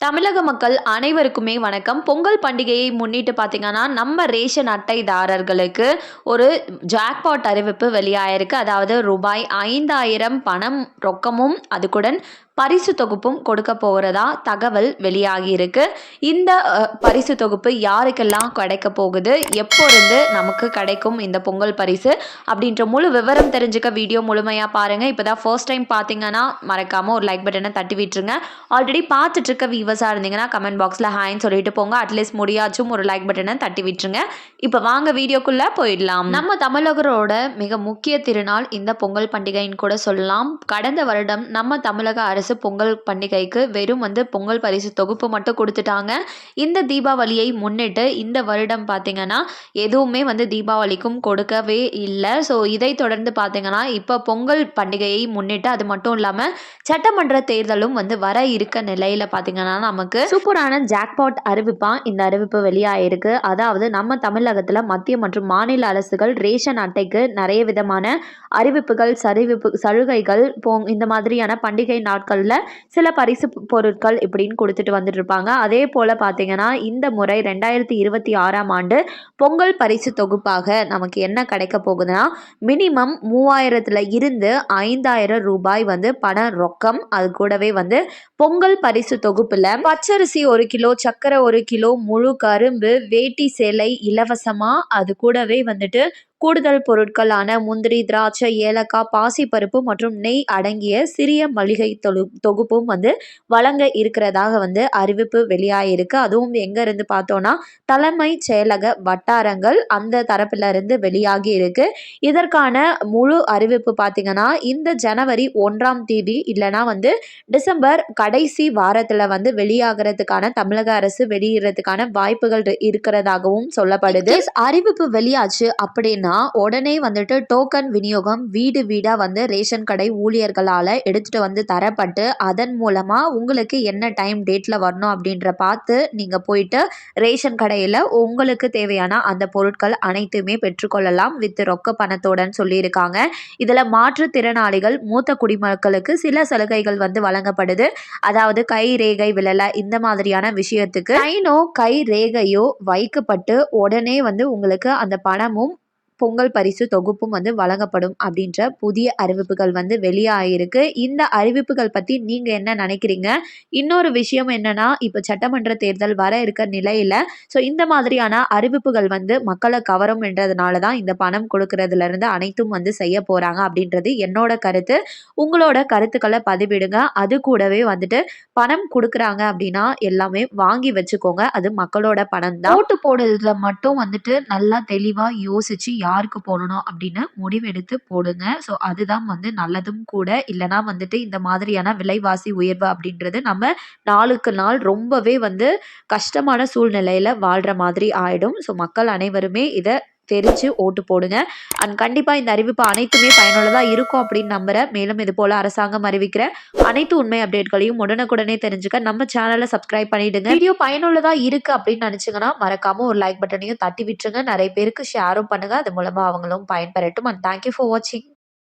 தமிழக மக்கள் அனைவருக்குமே வணக்கம். பொங்கல் பண்டிகையை முன்னிட்டு பார்த்தீங்கன்னா நம்ம ரேஷன் அட்டைதாரர்களுக்கு ஒரு ஜாக்பாட் அறிவிப்பு வெளியாயிருக்கு. அதாவது ரூபாய் ஐந்தாயிரம் பணம் ரொக்கமும் அதுக்குடன் பரிசு தொகுப்பும் கொடுக்க போகிறதா தகவல் வெளியாகி இருக்கு இந்த பரிசு தொகுப்பு யாருக்கெல்லாம் கிடைக்க போகுது? எப்போ இருந்து நமக்கு கிடைக்கும் இந்த பொங்கல் பரிசு? அப்படின்ற முழு விவரம் தெரிஞ்சுக்க வீடியோ முழுமையாக பாருங்கள் இப்போ தான் ஃபர்ஸ்ட் டைம் பார்த்தீங்கன்னா மறக்காமல் ஒரு லைக் பட்டனை தட்டி விட்டுருங்க. ஆல்ரெடி பார்த்துட்டு இருக்க வியூவர்ஸாக இருந்தீங்கன்னா கமெண்ட் பாக்ஸில் ஹாய்ன்னு சொல்லிட்டு போங்க. அட்லீஸ்ட் முடியாச்சும் ஒரு லைக் பட்டனை தட்டி விட்டுருங்க. இப்போ வாங்க வீடியோக்குள்ளே போயிடலாம். நம்ம தமிழகரோட மிக முக்கிய திருநாள் இந்த பொங்கல் பண்டிகைன்னு கூட சொல்லலாம். கடந்த வருடம் நம்ம தமிழக அரசு பொங்கல் பண்டிகைக்கு வெறும் வந்து பொங்கல் பரிசு தொகுப்பு மட்டும் கொடுத்துட்டாங்க. இந்த தீபாவளியை முன்னிட்டு இந்த வருடம் பார்த்தீங்கன்னா எதுவுமே வந்து தீபாவளிக்கும் கொடுக்கவே இல்லை. ஸோ இதை தொடர்ந்து பார்த்தீங்கன்னா இப்போ பொங்கல் பண்டிகையை முன்னிட்டு அது மட்டும் இல்லாமல் சட்டமன்ற தேர்தலும் வந்து வர இருக்க நிலையில் பார்த்தீங்கன்னா நமக்கு சூப்பரான ஜாக்பாட் அறிவிப்பான் இந்த அறிவிப்பு வெளியாயிருக்கு. அதாவது நம்ம தமிழகத்தில் மத்திய மற்றும் மாநில அரசுகள் ரேஷன் அட்டைக்கு நிறைய விதமான அறிவிப்புகள் சரிவிப்பு சலுகைகள் போ இந்த மாதிரியான பண்டிகை நாட்கள் பொருட்களில் சில பரிசு பொருட்கள் இப்படின்னு கொடுத்துட்டு வந்துட்டு இருப்பாங்க அதே போல் பார்த்தீங்கன்னா இந்த முறை ரெண்டாயிரத்தி இருபத்தி ஆறாம் ஆண்டு பொங்கல் பரிசு தொகுப்பாக நமக்கு என்ன கிடைக்க போகுதுன்னா மினிமம் மூவாயிரத்தில் இருந்து ஐந்தாயிரம் ரூபாய் வந்து பண ரொக்கம். அது கூடவே வந்து பொங்கல் பரிசு தொகுப்பில் பச்சரிசி ஒரு கிலோ சர்க்கரை ஒரு கிலோ முழு கரும்பு வேட்டி சேலை இலவசமாக அது கூடவே வந்துட்டு கூடுதல் பொருட்களான முந்திரி திராட்சை ஏலக்காய் பாசிப்பருப்பு மற்றும் நெய் அடங்கிய சிறிய மளிகை தொழு தொகுப்பும் வந்து வழங்க இருக்கிறதாக வந்து அறிவிப்பு வெளியாகிருக்கு அதுவும் எங்கேருந்து பார்த்தோன்னா தலைமை செயலக வட்டாரங்கள் அந்த தரப்பிலிருந்து வெளியாகி இருக்கு. இதற்கான முழு அறிவிப்பு பார்த்தீங்கன்னா இந்த ஜனவரி ஒன்றாம் தேதி இல்லைனா வந்து டிசம்பர் கடைசி வாரத்தில் வந்து வெளியாகிறதுக்கான தமிழக அரசு வெளியிடுறதுக்கான வாய்ப்புகள் இருக்கிறதாகவும் சொல்லப்படுது. அறிவிப்பு வெளியாச்சு அப்படின்னா உடனே வந்துட்டு டோக்கன் விநியோகம் வீடு வீடாக வந்து ரேஷன் கடை ஊழியர்களால் எடுத்துகிட்டு வந்து தரப்பட்டு அதன் மூலமாக உங்களுக்கு என்ன டைம் டேட்டில் வரணும் அப்படின்ற பார்த்து நீங்கள் போயிட்டு ரேஷன் கடையில் உங்களுக்கு தேவையான அந்த பொருட்கள் அனைத்துமே பெற்றுக்கொள்ளலாம் வித் ரொக்க பணத்தோடன்னு சொல்லியிருக்காங்க. இதில் மாற்றுத்திறனாளிகள் மூத்த குடிமக்களுக்கு சில சலுகைகள் வந்து வழங்கப்படுது. அதாவது கை ரேகை விழலை இந்த மாதிரியான விஷயத்துக்கு. கைனோ கை ரேகையோ வைக்கப்பட்டு உடனே வந்து உங்களுக்கு அந்த பணமும் பொங்கல் பரிசு தொகுப்பும் வந்து வழங்கப்படும் அப்படின்ற புதிய அறிவிப்புகள் வந்து வெளியாகிருக்கு இந்த அறிவிப்புகள் பற்றி நீங்கள் என்ன நினைக்கிறீங்க? இன்னொரு விஷயம் என்னன்னா இப்போ சட்டமன்ற தேர்தல் வர இருக்க நிலையில் ஸோ இந்த மாதிரியான அறிவிப்புகள் வந்து மக்களை கவரும் என்றதுனால தான் இந்த பணம் கொடுக்கறதுல இருந்து அனைத்தும் வந்து செய்ய போகிறாங்க அப்படின்றது என்னோட கருத்து. உங்களோட கருத்துக்களை பதிவிடுங்க. அது கூடவே வந்துட்டு பணம் கொடுக்குறாங்க அப்படின்னா எல்லாமே வாங்கி வச்சுக்கோங்க. அது மக்களோட பணம் தான் ஓட்டு போடுறதுல மட்டும் வந்துட்டு நல்லா தெளிவாக யோசிச்சு யாருக்கு போடணும் அப்படின்னு முடிவெடுத்து போடுங்க. ஸோ அதுதான் வந்து நல்லதும் கூட. இல்லைனா வந்துட்டு இந்த மாதிரியான விலைவாசி உயர்வு அப்படின்றது நம்ம நாளுக்கு நாள் ரொம்பவே வந்து கஷ்டமான சூழ்நிலையில் வாழ்கிற மாதிரி ஆயிடும். ஸோ மக்கள் அனைவருமே இதை தெரிஞ்சு ஓட்டு போடுங்க. அண்ட் கண்டிப்பாக இந்த அறிவிப்பு அனைத்துமே பயனுள்ளதாக இருக்கும் அப்படின்னு நம்புகிறேன் மேலும் இது போல் அரசாங்கம் அறிவிக்கிற அனைத்து உண்மை அப்டேட்களையும் உடனுக்குடனே தெரிஞ்சுக்க நம்ம சேனலை சப்ஸ்கிரைப் பண்ணிடுங்க. வீடியோ பயனுள்ளதாக இருக்குது அப்படின்னு நினச்சிங்கன்னா மறக்காமல் ஒரு லைக் பட்டனையும் தட்டி விட்டுருங்க. நிறைய பேருக்கு ஷேரும் பண்ணுங்கள் அது மூலமாக அவங்களும் பயன்பெறட்டும். அண்ட் தேங்க்யூ ஃபார் வாட்சிங்